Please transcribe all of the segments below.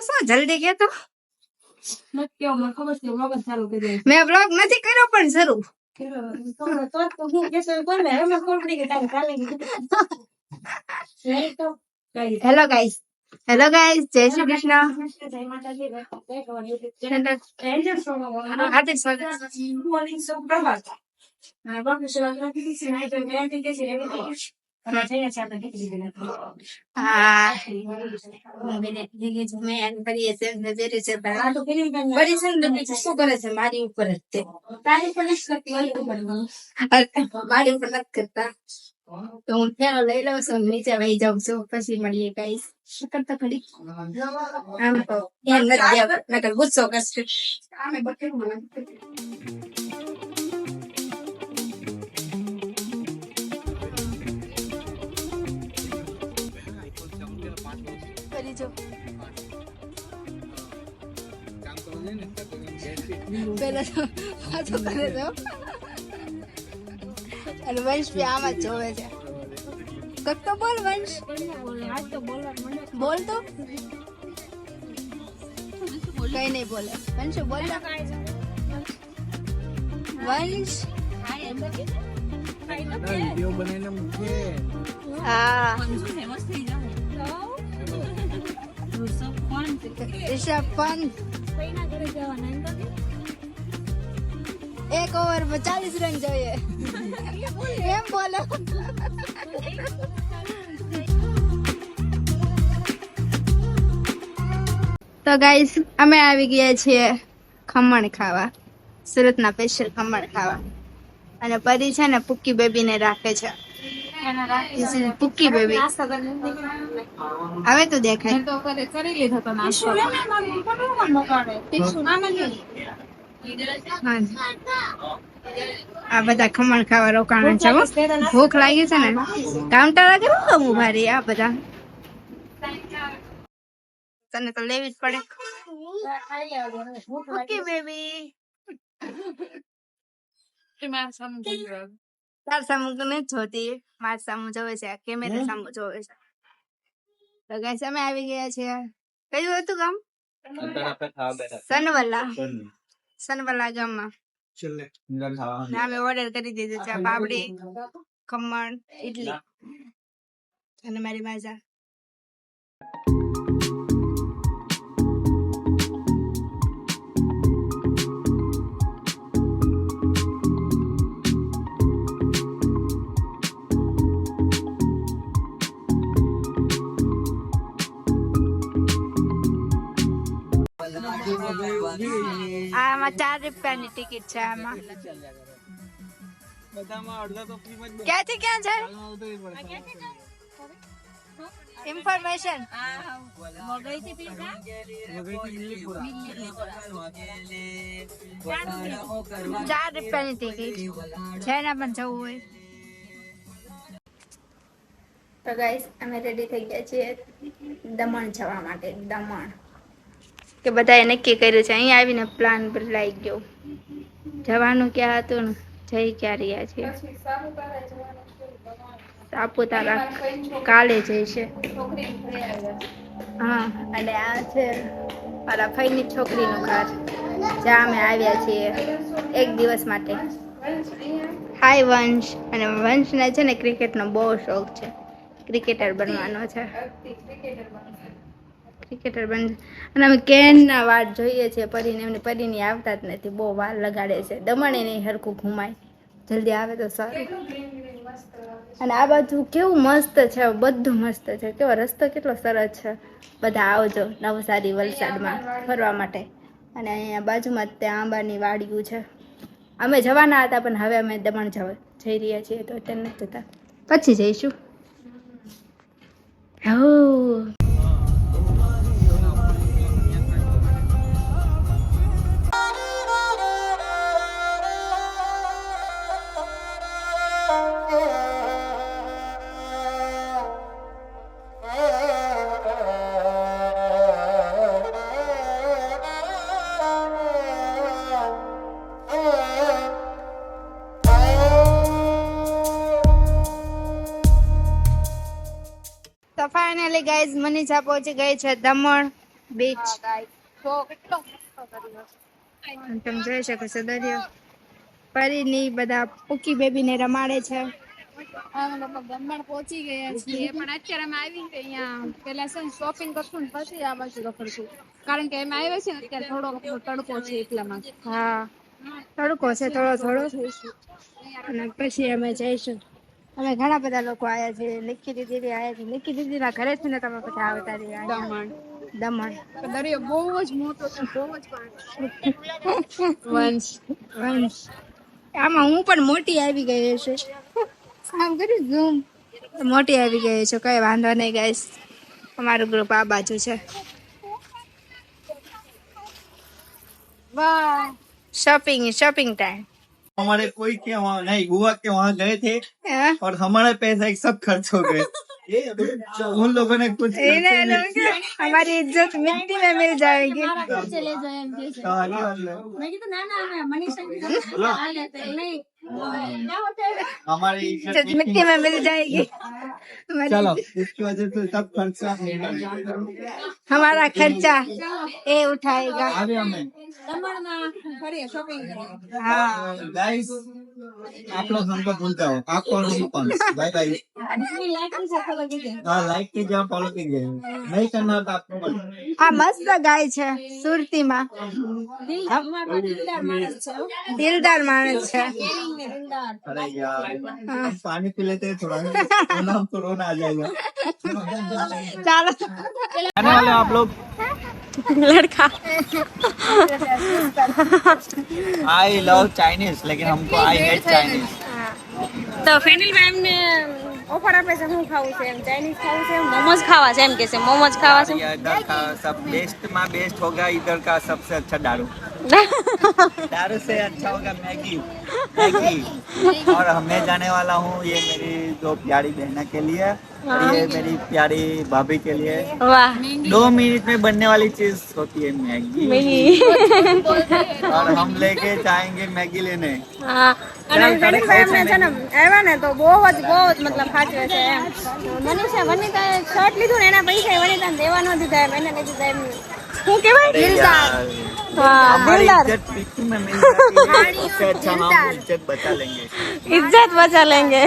શું જલ્દી કે તો મત કયો મને ખબર છે વગર ચાલુ કરી દે મેં બ્લોગ નથી કર્યો પણ શરૂ તો તો હું કેસે કોણ મે અમે કોણ પડી કે તારે કાલે નહીં તો કઈ હેલો ગાઈસ હેલો ગાઈસ જય શ્રી કૃષ્ણ જય માતાજી એન્જલ સોનો હાર્દિક સ્વાગત શું કરે છે મારી ઉપર જ તે તારી કરતી મારી ઉપર નથી કરતા તો હું ફેરો લઈ લઉં છું નીચે વહી જાઉં છું પછી મળીએ કઈ શું કરતા ફરી આમ તો ધ્યાન નથી ગુસ્સો કરશે આમે બકેલું જો પેલા તો વાતો કરે તો. અને વંશ બી આમ જ જોવે છે. કક બોલ વંશ. આજ તો બોલવા મને બોલ તો. કઈ નહીં બોલે. વંશ બોલ વંશ. વીડિયો બનાવીને મૂકે. હા. રિષભ પંત એક ઓવરમાં ચાલીસ રન જોઈએ. એમ બોલો. તો ગાઈસ અમે આવી ગયા છીએ ખમણ ખાવા. સુરતના સ્પેશિયલ ખમણ ખાવા. અને પરી છે ને પુક્કી બેબી ને રાખે છે. This is પુક્કી બેબી હવે તો દેખાય તો કરે કરી લીધો તો નાસ્તો હાજી. આ બધા ખમણ ખાવા રોકાણા છે હો. ભૂખ લાગી છે ને કાઉન્ટર આગળ હું કમ ઊભા રહી આ બધા તને તો લેવી જ પડે ઓકે બેબી તાર સામુ તો નથી જોતી માર સામુ જોવે છે કેમેરા સામુ જોવે છે. તો ગાઈસ અમે આવી ગયા છે. કયું હતું ગામ? સનવલ્લા સનવલ્લા ગામમાં. અમે ઓર્ડર કરી દીધો છે. પાપડી ખમણ ઇડલી અને મારી માજા. આમાં ચાર રૂપિયાની ટિકિટ છે આમાં. બધામાં અડધા તો ફ્રીમાં જ ક્યાંથી ક્યાં છે ઇન્ફોર્મેશન ચાર રૂપિયાની ટિકિટ જેને પણ જવું હોય. તો ગાઈસ અમે રેડી થઈ ગયા છીએ દમણ જવા માટે. દમણ. કે બધાએ નક્કી કર્યું છે, અહીંયા આવીને પ્લાન બદલાઈ ગયો. જવાનું ક્યાં હતું ને? જઈ ક્યાં રહ્યા છીએ સાપુતારા કાલે જઈશે હા, અને આ છે મારા ફઈની છોકરીનું ઘર, જ્યાં અમે આવ્યા છીએ એક દિવસ માટે. હાય વંશ. અને વંશને છે ને ક્રિકેટનો બહુ શોખ છે. ક્રિકેટર બનવાનો છે. ક્રિકેટર બન અને અમે કેનના વાટ જોઈએ છીએ પરીને એમની પરીની આવતા જ નથી. બહુ વાર લગાડે છે. દમણે નહીં હરખું ઘુમાય. જલ્દી આવે તો સારું. અને આ બાજુ કેવું મસ્ત છે બધું મસ્ત છે. કેવો રસ્તો કેટલો સરસ છે. બધા આવજો નવસારી વલસાડમાં ફરવા માટે. અને અહીંયા બાજુમાં ત્યાં આંબાની વાડીયું છે. અમે જવાના હતા પણ હવે અમે દમણ જવા જઈ રહ્યા છીએ તો અત્યારે નથી જતા. પછી જઈશું. હો મનીષા પહોંચી ગઈ છે દમણ બીચ તમે જોઈ શકો છો દરિયો. પરીની બધા પુકી બેબીને રમાડે છે. દમણ પહોંચી ગયા છીએ પણ અત્યારે અમે આવી અહીંયા પેલા છે શોપિંગ કરશું ને પછી આ બાજુ રખડશું. કારણ કે એમાં આવ્યા છે અત્યારે થોડો તડકો છે એટલામાં હા તડકો છે થોડો થોડો. અને પછી અમે જઈશું. અમે ઘણા બધા લોકો આયા છે નિક્કી દીદી બી આવ્યા છે નિક્કી દીદી ના ઘરે છે ને તમે પછી આવતા રહ્યા દમણ. દમણ. દરિયો બહુ જ મોટો છે બહુ જ વંશ. વંશ. આમાં હું પણ મોટી આવી ગઈ છે આમ કર્યું ઝૂમ. મોટી આવી ગઈ છે કઈ વાંધો નહીં ગાઈસ અમારું ગ્રુપ આ બાજુ છે. શોપિંગ શોપિંગ ટાઈમ हमारे कोई के वहाँ नहीं हुआ के वहाँ गए थे हाँ? और हमारे पैसे सब खर्च हो गए उन लोगों ने कुछ हमारी इज्जत मिट्टी में मिल जाएगी चले जाए हमारी इज्जत मिट्टी में मिल जाएगी चलो इसकी वजह से सब खर्चा हमारा खर्चा ये उठाएगा हाँ आप लोग हमको भूलता हो आपको और हम कौन बाय बाय લાઈક ની સાથે લગી જાય हाँ लाइक कीजिए आप फॉलो कीजिए नहीं करना तो आपको मत આ મસ્ત ગાય છે સુરતીમાં દિલ અમારો દિલદાર માણસ છે હો. દિલદાર માણસ છે કેરિંગ ને દિલદાર अरे यार हम पानी पी लेते हैं थोड़ा वरना हमको रोना आ जाएगा ચાલો आने वाले आप लोग लड़का आई लव चाइनीज लेकिन हमको आई हेट चाइनीज તો ફેનિલભાઈ એમને ઓફર આપે છે શું ખાવું છે એમ ચાઇનીઝ ખાવું છે મોમોઝ ખાવા છે એમ કે છે મોમોઝ ખાવા છે इधर का सब बेस्ट में बेस्ट होगा इधर का सबसे अच्छा दारू दारू से अच्छा होगा मैगी मैगी और हमें जाने वाला हूँ ये मेरी दो प्यारी बहना के लिए और ये मेरी प्यारी भाभी के लिए વાહ दो मिनट में बनने वाली चीज होती है मैगी મેગી और हम लेके जाएंगे मैगी लेने હા અને ચાલ, તારે ફેનિલભાઈ ખાવું એમને છે છે ને આવ્યા ને તો બહુ જ બહુ જ મતલબ સાચવે છે એમ મનીષા વનિતાએ શર્ટ લીધું ને એના પૈસા વનિતાને દેવા ન દીધા એમ એને નહીં દીધા એમ શું કહેવાય अरे यार, હા हमारी દિલદાર इज्जत पीछू में मिल जाती है उससे अच्छा हम इज्जत बचा लेंगे ઇજ્જત બચા લેંગે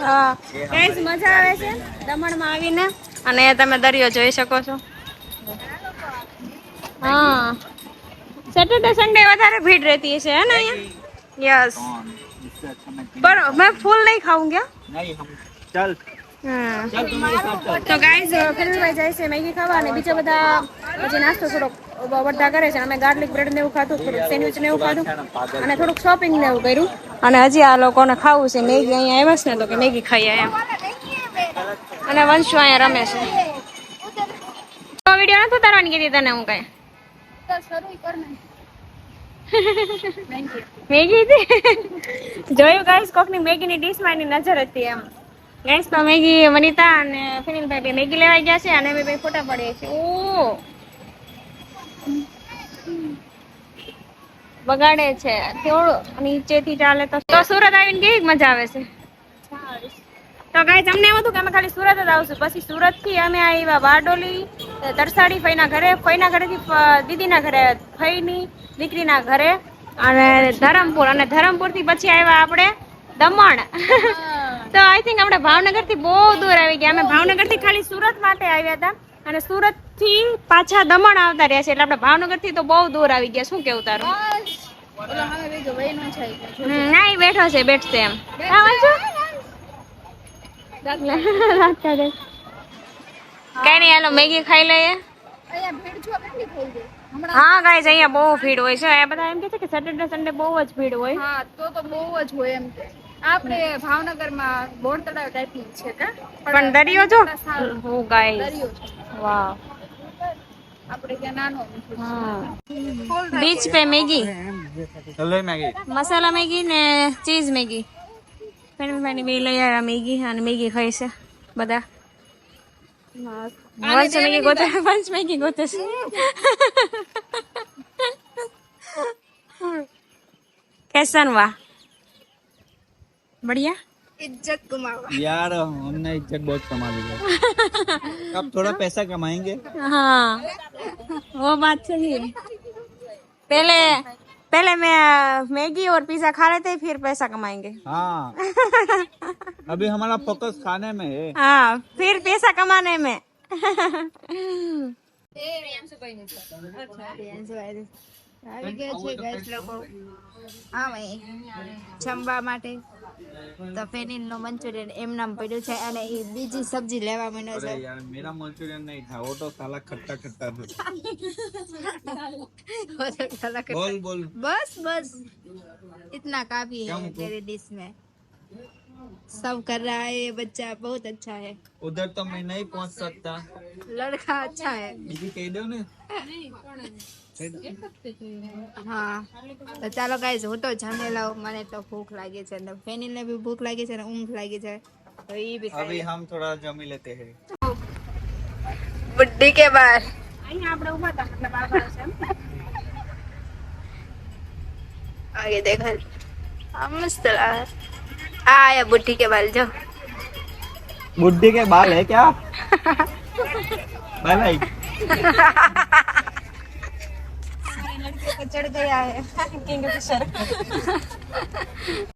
હા ये ગાઈસ મજા આવે છે દમણમાં આવીને અને તમે દરિયો જોઈ શકો છો હા સેટરડે સન્ડે વધારે ભીડ રહેતી છે હે ને અહીંયા યસ कौन इससे अच्छा मैं पर मैं फूल नहीं તો ગાઈઝ ખલીલભાઈ જાય છે મેગી ખાવા અને બીજા બધા જે નાસ્તો થોડોક બધા કરે છે. અમે ગાર્લિક બ્રેડ ને એવું ખાધું, થોડુંક સેન્ડવિચ ને એવું ખાધું અને થોડુંક શોપિંગ ને એવું કર્યું. અને હજી આ લોકોને ખાવું છે. મેગી અહીંયા આવ્યા છે ને તો કે મેગી ખાઈએ એમ અને વંશુ અહીંયા રમે છે. તો વીડિયો નથી ઉતારવાની કીધી તને હું કઈ? મેગી જોયું ગાઈસ કોકની મેગીની ડીશમાં એની નજર હતી એમ. ગાઈસ તો મેગી, વનિતા અને ફિનિલભાઈ બે મેગી લેવા ગયા છે અને અમે બે ફોટા પાડીએ છીએ. ઓ બગાડે છે. થોડું નીચેથી ચાલે તો તો સુરત આવીને કેવી મજા આવે છે? તો ગાઈસ અમને એવું હતું કે અમે ખાલી સુરત જ આવશું. પછી સુરતથી અમે આવ્યા બારડોલી તરસાડી ફઈના ઘરે. ફઈના ઘરેથી દીદીના ઘરે, ફઈની દીકરીના ઘરે. અને ધરમપુર. અને ધરમપુરથી પછી આવ્યા આપણે દમણ. તો આઈ થિંક આપણે ભાવનગરથી બહુ દૂર આવી ગયા. અમે ભાવનગરથી ખાલી સુરત માટે આવ્યા હતા. અને સુરતથી પાછા દમણ આવતા રહ્યા છે. એટલે આપણે ભાવનગરથી તો બહુ દૂર આવી ગયા. શું કેવું તારું? નો બેઠો છે, બેઠશે એમ. કઈ નઈ હાલો, મેગી ખાઈ લઈએ. હા ગાઈઝ અહીંયા બહુ ભીડ હોય છે. બધા એમ કે છે કે સેટરડે સન્ડે બહુ જ ભીડ હોય. હા, તો તો બહુ જ હોય એમ કે આપણે ભાવનગરમાં બોર તળાવ ટાઈપનું છે કા પણ દરિયો જો ઓ ગાઈસ વાહ આપણે ત્યાં નાનો હા beach pay Maggi hello Maggi masala Maggi ને ચીઝ મેગી ફેની ફેની બે લઈ આવ્યા મેગી અને મેગી ખાય છે બધા પંચ મેગી ગોતે પંચ મેગી ગોતે છે કેસન વાહ बढ़िया इज्जत गुमावा यार हमने इज्जत बहुत कमा ली है अब थोड़ा पैसा कमाएंगे हाँ वो बात सही है पहले पहले मैं मैगी और पिज्जा खा लेते हैं, फिर पैसा कमाएंगे हाँ अभी हमारा फोकस खाने में है हाँ फिर पैसा कमाने में આવી ગયા છે ગેસ લોકો હા ભાઈ જમવા માટે તો ફેનિલનું મંચુરિયન એમ નામ પડ્યું છે અને એ બીજી સબ્જી લેવા મને છે. યાર મેરા મંચુરિયન નહીં ખાવો તો સાલા ખટ્ટા ખટ્ટા બોલ બોલ. બસ બસ. ઇતના કાફી હે મેરી ડિશ મેં. सब कर रहा है ये बच्चा बहुत अच्छा है उधर तो मैं नहीं पहुंच सकता लड़का अच्छा है બીજું કહી દઉં ને હા તો ચાલો ગાઈસ હું તો જમી લઉં મને તો ભૂખ લાગી છે ને ફેનિલ ને બી ભૂખ લાગી છે ને ઊંઘ લાગી છે તો એ બી अभी हम थोड़ा जमी लेते हैं बुड्ढी के बाल અહીંયા આપણે ઉભા હતા મતલબ આ બાજુ છે એમ. आगे देखा हाँ, मस्त लगा आ हाँ, आया बुढ़ी के बाल जो बुढ़ी के बाल है क्या? बाय बाय चढ़ गया है।